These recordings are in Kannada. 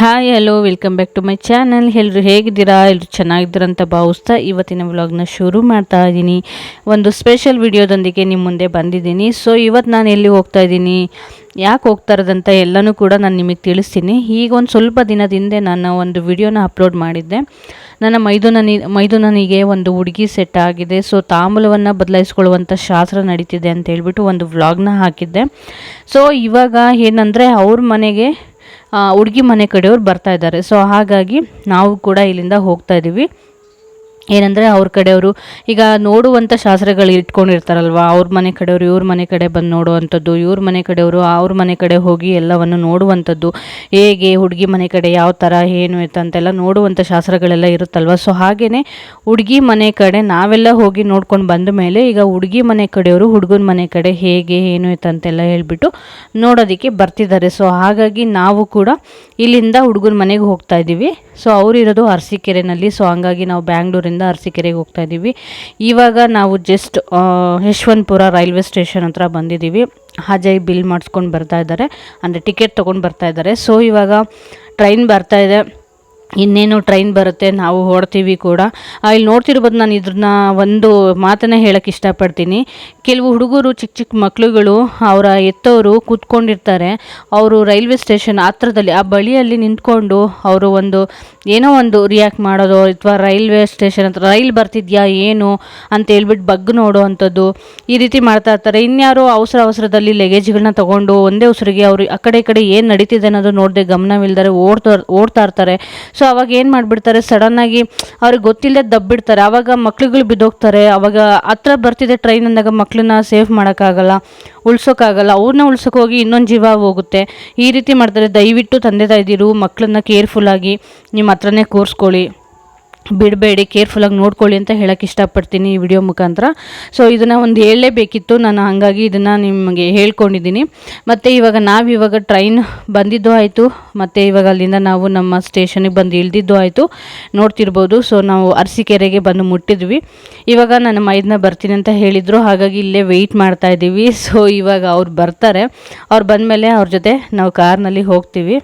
Hi hello welcome back to my channel ಎಲ್ಲರೂ ಹೇಗಿದ್ದೀರಾ? ಎಲ್ಲರೂ ಚೆನ್ನಾಗಿದ್ದೀರಂತ ಭಾವಿಸ್ತಾ ಇವತ್ತಿನ ವ್ಲಾಗ್ನ ಶುರು ಮಾಡ್ತಾ ಇದ್ದೀನಿ. ಒಂದು ಸ್ಪೆಷಲ್ ವಿಡಿಯೋದೊಂದಿಗೆ ನಿಮ್ಮ ಮುಂದೆ ಬಂದಿದ್ದೀನಿ. ಸೊ ಇವತ್ತು ನಾನು ಎಲ್ಲಿ ಹೋಗ್ತಾ ಇದ್ದೀನಿ? ಯಾಕೆ ಹೋಗ್ತಾ ಇರೋದಂತ ಎಲ್ಲನೂ ಕೂಡ ನಾನು ನಿಮಗೆ ತಿಳಿಸ್ತೀನಿ. ಈಗ ಒಂದು ಸ್ವಲ್ಪ ದಿನದ ಹಿಂದೆ ನಾನು ಒಂದು ವಿಡಿಯೋನ ಅಪ್ಲೋಡ್ ಮಾಡಿದ್ದೆ. ನನ್ನ ಮೈದುನನಿ, ಮೈದುನನಿಗೆ ಒಂದು ಹುಡುಗಿ ಸೆಟ್ ಆಗಿದೆ. ಸೊ ತಾಂಬೂಲವನ್ನು ಬದಲಾಯಿಸ್ಕೊಳ್ಳುವಂಥ ಶಾಸ್ತ್ರ ನಡೀತಿದೆ ಅಂತ ಹೇಳ್ಬಿಟ್ಟು ಒಂದು ವ್ಲಾಗ್ನ ಹಾಕಿದ್ದೆ. ಸೊ ಇವಾಗ ಏನಂದರೆ ಅವ್ರ ಮನೆಗೆ ಹುಡುಗಿ ಮನೆ ಕಡೆಯವ್ರು ಬರ್ತಾ ಇದ್ದಾರೆ. ಸೊ ಹಾಗಾಗಿ ನಾವು ಕೂಡ ಇಲ್ಲಿಂದ ಹೋಗ್ತಾ ಇದ್ದೀವಿ ಏನಂದರೆ ಅವ್ರ ಕಡೆಯವರು ಈಗ ನೋಡುವಂಥ ಶಾಸ್ತ್ರಗಳು ಇಟ್ಕೊಂಡಿರ್ತಾರಲ್ವ, ಅವ್ರ ಮನೆ ಕಡೆಯವರು, ಇವ್ರ ಮನೆ ಕಡೆ ಬಂದು ನೋಡುವಂಥದ್ದು, ಇವ್ರ ಮನೆ ಕಡೆಯವರು, ಅವ್ರ ಮನೆ ಕಡೆ ಹೋಗಿ ಎಲ್ಲವನ್ನು ನೋಡುವಂಥದ್ದು, ಹೇಗೆ ಹುಡುಗಿ ಮನೆ ಕಡೆ ಯಾವ ಥರ ಏನು ಅಂತೆಲ್ಲ ನೋಡುವಂಥ ಶಾಸ್ತ್ರಗಳೆಲ್ಲ ಇರುತ್ತಲ್ವ? ಸೊ ಹಾಗೆಯೇ ಹುಡುಗಿ ಮನೆ ಕಡೆ ನಾವೆಲ್ಲ ಹೋಗಿ ನೋಡ್ಕೊಂಡು ಬಂದ ಮೇಲೆ ಈಗ ಹುಡುಗಿ ಮನೆ ಕಡೆಯವರು, ಹುಡುಗನ ಮನೆ ಕಡೆ ಹೇಗೆ, ಏನು ಅಂತೆಲ್ಲ ಹೇಳ್ಬಿಟ್ಟು ನೋಡೋದಕ್ಕೆ ಬರ್ತಿದ್ದಾರೆ. ಸೊ ಹಾಗಾಗಿ ನಾವು ಕೂಡ ಇಲ್ಲಿಂದ ಹುಡುಗನ ಮನೆಗೆ ಹೋಗ್ತಾ ಇದ್ದೀವಿ. ಸೊ ಅವರಿರೋದು ಅರಸೀಕೆರೆನಲ್ಲಿ. ಸೊ ಹಂಗಾಗಿ ನಾವು ಬ್ಯಾಂಗ್ಳೂರಿಂದ ಅರಸೀಕೆರೆಗೆ ಹೋಗ್ತಾ ಇದ್ದೀವಿ. ಇವಾಗ ನಾವು ಜಸ್ಟ್ ಯಶವಂತಪುರ ರೈಲ್ವೆ ಸ್ಟೇಷನ್ ಹತ್ರ ಬಂದಿದ್ದೀವಿ. ಅಜಯ್ ಬಿಲ್ ಮಾಡಿಸ್ಕೊಂಡು ಬರ್ತಾ ಇದ್ದಾರೆ. ಅಂದರೆ ಟಿಕೆಟ್ ತೊಗೊಂಡು ಬರ್ತಾ ಇದ್ದಾರೆ. ಸೊ ಇವಾಗ ಟ್ರೈನ್ ಬರ್ತಾ ಇದೆ. ಇನ್ನೇನು ಟ್ರೈನ್ ಬರುತ್ತೆ, ನಾವು ಹೊಡ್ತೀವಿ ಕೂಡ. ಇಲ್ಲಿ ನೋಡ್ತಿರ್ಬೋದು ನಾನು ಇದ್ರನ್ನ ಒಂದು ಮಾತನ್ನು ಹೇಳೋಕ್ಕೆ ಇಷ್ಟಪಡ್ತೀನಿ. ಕೆಲವು ಹುಡುಗರು ಚಿಕ್ಕ ಚಿಕ್ಕ ಮಕ್ಕಳುಗಳು ಅವರ ಎತ್ತವರು ಕೂತ್ಕೊಂಡಿರ್ತಾರೆ. ಅವರು ರೈಲ್ವೆ ಸ್ಟೇಷನ್ ಹತ್ರದಲ್ಲಿ, ಆ ಬಳಿಯಲ್ಲಿ ನಿಂತ್ಕೊಂಡು ಅವರು ಒಂದು ಏನೋ ಒಂದು ರಿಯಾಕ್ಟ್ ಮಾಡೋದು ಅಥವಾ ರೈಲ್ವೆ ಸ್ಟೇಷನ್ ಹತ್ರ, ರೈಲ್ ಬರ್ತಿದ್ಯಾ, ಏನು? ಅಂತ ಹೇಳ್ಬಿಟ್ಟು ಬಗ್ಗೆ ನೋಡೋ ಅಂಥದ್ದು ಈ ರೀತಿ ಮಾಡ್ತಾ ಇರ್ತಾರೆ. ಇನ್ಯಾರು ಅವಸರ ಅವಸರದಲ್ಲಿ ಲಗೇಜ್ಗಳನ್ನ ತೊಗೊಂಡು ಒಂದೇ ಉಸಿರಿಗೆ ಅವರು ಆ ಕಡೆ ಈ ಕಡೆ ಏನು ನಡೀತಿದೆ ಅನ್ನೋದು ನೋಡದೆ ಗಮನವಿಲ್ಲದೆ ಓಡ್ತಾ ಓಡ್ತಾ ಇರ್ತಾರೆ. ಸೊ ಅವಾಗ ಏನು ಮಾಡಿಬಿಡ್ತಾರೆ? ಸಡನ್ನಾಗಿ ಅವ್ರಿಗೆ ಗೊತ್ತಿಲ್ಲದೆ ದಬ್ಬಿಡ್ತಾರೆ. ಆವಾಗ ಮಕ್ಳುಗಳು ಬಿದ್ದೋಗ್ತಾರೆ. ಅವಾಗ ಹತ್ರ ಬರ್ತಿದೆ ಟ್ರೈನ್ ಅಂದಾಗ ಮಕ್ಕಳನ್ನ ಸೇಫ್ ಮಾಡೋಕ್ಕಾಗಲ್ಲ, ಉಳ್ಸೋಕ್ಕಾಗಲ್ಲ. ಅವ್ರನ್ನ ಉಳ್ಸೋಕೆ ಹೋಗಿ ಇನ್ನೊಂದು ಜೀವ ಹೋಗುತ್ತೆ. ಈ ರೀತಿ ಮಾಡ್ತಾರೆ. ದಯವಿಟ್ಟು ತಂದೆ ತಾಯಿದಿರು ಮಕ್ಕಳನ್ನ ಕೇರ್ಫುಲ್ಲಾಗಿ ನಿಮ್ಮ ಹತ್ರನೇ ಕೂರಿಸ್ಕೊಳ್ಳಿ. ಬಿಡಬೇಡಿ ಕೇರ್ಫುಲ್ಲಾಗಿ ನೋಡ್ಕೊಳ್ಳಿ ಅಂತ ಹೇಳೋಕ್ಕೆ ಇಷ್ಟಪಡ್ತೀನಿ ಈ ವಿಡಿಯೋ ಮುಖಾಂತರ. ಸೊ ಇದನ್ನು ಒಂದು ಹೇಳಲೇಬೇಕಿತ್ತು. ನಾನು ಹಾಗಾಗಿ ಇದನ್ನು ನಿಮಗೆ ಹೇಳ್ಕೊಂಡಿದ್ದೀನಿ. ಮತ್ತು ಇವಾಗ ನಾವು ಇವಾಗ ಟ್ರೈನ್ ಬಂದಿದ್ದು ಆಯಿತು. ಮತ್ತು ಇವಾಗ ಅಲ್ಲಿಂದ ನಾವು ನಮ್ಮ ಸ್ಟೇಷನಿಗೆ ಬಂದು ಇಳಿದಿದ್ದು ಆಯಿತು. ನೋಡ್ತಿರ್ಬೋದು. ಸೊ ನಾವು ಅರಸಿಕೆರೆಗೆ ಬಂದು ಮುಟ್ಟಿದ್ವಿ. ಇವಾಗ ನನ್ನ ಮೈದನ್ನ ಬರ್ತೀನಿ ಅಂತ ಹೇಳಿದರು. ಹಾಗಾಗಿ ಇಲ್ಲೇ ವೆಯ್ಟ್ ಮಾಡ್ತಾ ಇದ್ದೀವಿ. ಸೊ ಇವಾಗ ಅವ್ರು ಬರ್ತಾರೆ. ಅವ್ರು ಬಂದಮೇಲೆ ಅವ್ರ ಜೊತೆ ನಾವು ಕಾರ್ನಲ್ಲಿ ಹೋಗ್ತೀವಿ.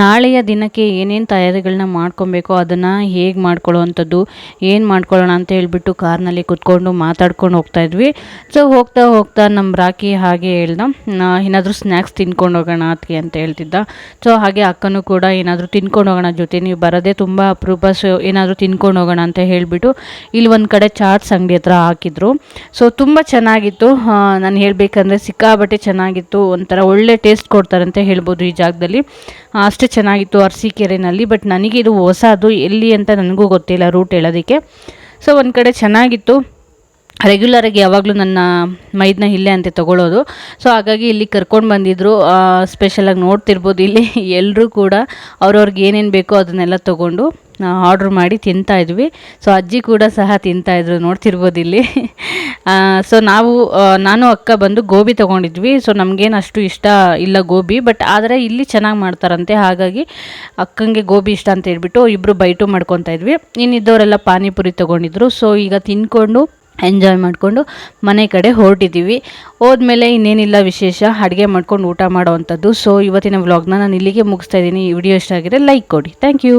ನಾಳೆಯ ದಿನಕ್ಕೆ ಏನೇನು ತಯಾರಿಗಳನ್ನ ಮಾಡ್ಕೊಬೇಕು ಅದನ್ನು ಹೇಗೆ ಮಾಡ್ಕೊಳ್ಳೋವಂಥದ್ದು, ಏನು ಮಾಡ್ಕೊಳ್ಳೋಣ ಅಂತ ಹೇಳ್ಬಿಟ್ಟು ಕಾರ್ನಲ್ಲಿ ಕುತ್ಕೊಂಡು ಮಾತಾಡ್ಕೊಂಡು ಹೋಗ್ತಾ ಇದ್ವಿ. ಸೊ ಹೋಗ್ತಾ ಹೋಗ್ತಾ ನಮ್ಮ ರಾಕಿ ಹಾಗೆ ಹೇಳ್ದ ಏನಾದರೂ ಸ್ನ್ಯಾಕ್ಸ್ ತಿನ್ಕೊಂಡು ಹೋಗೋಣ ಅದಕ್ಕೆ ಅಂತ ಹೇಳ್ತಿದ್ದ. ಸೊ ಹಾಗೆ ಅಕ್ಕನೂ ಕೂಡ ಏನಾದರೂ ತಿನ್ಕೊಂಡು ಹೋಗೋಣ ಜೊತೆ, ನೀವು ಬರೋದೇ ತುಂಬ ಅಪರೂಪ ಸೊ ಏನಾದರೂ ತಿನ್ಕೊಂಡು ಹೋಗೋಣ ಅಂತ ಹೇಳಿಬಿಟ್ಟು ಇಲ್ಲಿ ಒಂದು ಕಡೆ ಚಾಟ್ಸ್ ಅಂಗಡಿ ಹತ್ರ ಹಾಕಿದ್ರು. ಸೊ ತುಂಬ ಚೆನ್ನಾಗಿತ್ತು. ನಾನು ಹೇಳಬೇಕಂದ್ರೆ ಸಿಕ್ಕಾಬಟ್ಟೆ ಚೆನ್ನಾಗಿತ್ತು. ಒಂಥರ ಒಳ್ಳೆ ಟೇಸ್ಟ್ ಕೊಡ್ತಾರಂತೆ ಹೇಳ್ಬೋದು ಈ ಜಾಗದಲ್ಲಿ. ಅಷ್ಟೇ ಚೆನ್ನಾಗಿತ್ತು ಅರಸೀಕೆರೆನಲ್ಲಿ ಬಟ್ ನನಗೆ ಇದು ಹೊಸದು ಎಲ್ಲಿ ಅಂತ ನನಗೂ ಗೊತ್ತಿಲ್ಲ ರೂಟ್ ಹೇಳೋದಕ್ಕೆ. ಸೊ ಒಂದು ಕಡೆ ಚೆನ್ನಾಗಿತ್ತು. ರೆಗ್ಯುಲರಾಗಿ ಯಾವಾಗಲೂ ನನ್ನ ಮೈದನ್ನ ಇಲ್ಲೇ ಅಂತ ತೊಗೊಳ್ಳೋದು ಸೊ ಹಾಗಾಗಿ ಇಲ್ಲಿ ಕರ್ಕೊಂಡು ಬಂದಿದ್ದರು ಸ್ಪೆಷಲಾಗಿ ನೋಡ್ತಿರ್ಬೋದು ಇಲ್ಲಿ ಎಲ್ಲರೂ ಕೂಡ. ಅವ್ರವ್ರಿಗೆ ಏನೇನು ಬೇಕೋ ಅದನ್ನೆಲ್ಲ ತೊಗೊಂಡು. ಆರ್ಡ್ರ್ ಮಾಡಿ ತಿಂತಾ ಇದ್ವಿ. ಸೊ ಅಜ್ಜಿ ಕೂಡ ಸಹ ತಿಂತಾಯಿದ್ರು ನೋಡ್ತಿರ್ಬೋದು ಇಲ್ಲಿ. ಸೊ ನಾವು ನಾನು, ಅಕ್ಕ ಬಂದು ಗೋಬಿ ತೊಗೊಂಡಿದ್ವಿ. ಸೊ ನಮಗೇನು ಅಷ್ಟು ಇಷ್ಟ ಇಲ್ಲ ಗೋಬಿ ಬಟ್ ಆದರೆ ಇಲ್ಲಿ ಚೆನ್ನಾಗಿ ಮಾಡ್ತಾರಂತೆ. ಹಾಗಾಗಿ ಅಕ್ಕಂಗೆ ಗೋಬಿ ಇಷ್ಟ ಅಂತ ಹೇಳ್ಬಿಟ್ಟು ಇಬ್ಬರು ಬೈಟು ಮಾಡ್ಕೊತಾ ಇದ್ವಿ. ಇನ್ನಿದ್ದವರೆಲ್ಲ ಪಾನಿಪುರಿ ತೊಗೊಂಡಿದ್ರು. ಸೊ ಈಗ ತಿನ್ಕೊಂಡು ಎಂಜಾಯ್ ಮಾಡಿಕೊಂಡು ಮನೆ ಕಡೆ ಹೊರಟಿದ್ದೀವಿ ಹೋದ್ಮೇಲೆ ಇನ್ನೇನಿಲ್ಲ ವಿಶೇಷ, ಅಡುಗೆ ಮಾಡ್ಕೊಂಡು ಊಟ ಮಾಡೋವಂಥದ್ದು ಸೊ ಇವತ್ತಿನ ವ್ಲಾಗ್ನ ನಾನು ಇಲ್ಲಿಗೆ ಮುಗಿಸ್ತಾ ಇದ್ದೀನಿ. ಈ ವಿಡಿಯೋ ಇಷ್ಟ ಆಗಿದ್ರೆ ಲೈಕ್ ಕೊಡಿ. Thank you